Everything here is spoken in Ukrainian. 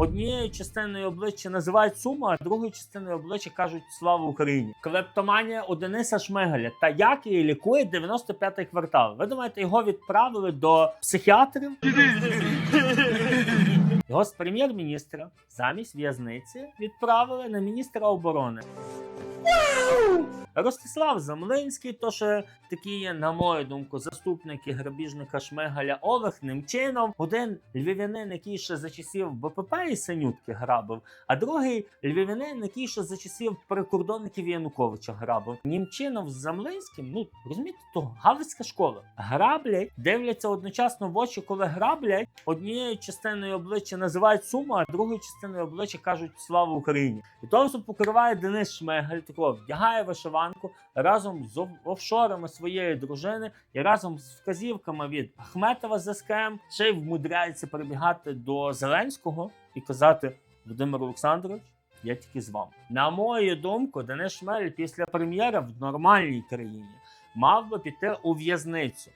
Однією частиною обличчя називають суму, а другою частиною обличчя кажуть слава Україні. Клептоманія у Дениса Шмигаля та як її лікує 95-й квартал. Ви думаєте, його відправили до психіатрів? Його з прем'єр-міністра замість в'язниці відправили на міністра оборони. Ростислав Замлинський, то що такі на мою думку, заступники грабіжника Шмигаля Олег Немчинов, один львів'янин, який ще за часів БПП і Синютки грабив, а другий львів'янин, який ще за часів прикордонників Януковича грабив. Німчинов з Замлинським, ну розумієте, то галицька школа. Граблять, дивляться одночасно в очі, коли граблять, однією частиною обличчя називають суму, а другою частиною обличчя кажуть слава Україні. І все покриває Денис Шмигаль, такого вдягає вишиванку разом з офшорами своєї дружини і разом з вказівками від Ахметова з СКМ ще й вмудряється прибігати до Зеленського і казати Володимир Олександрович. Я тільки з вами. На мою думку, Денис Шмель після прем'єра в нормальній країні мав би піти у в'язницю.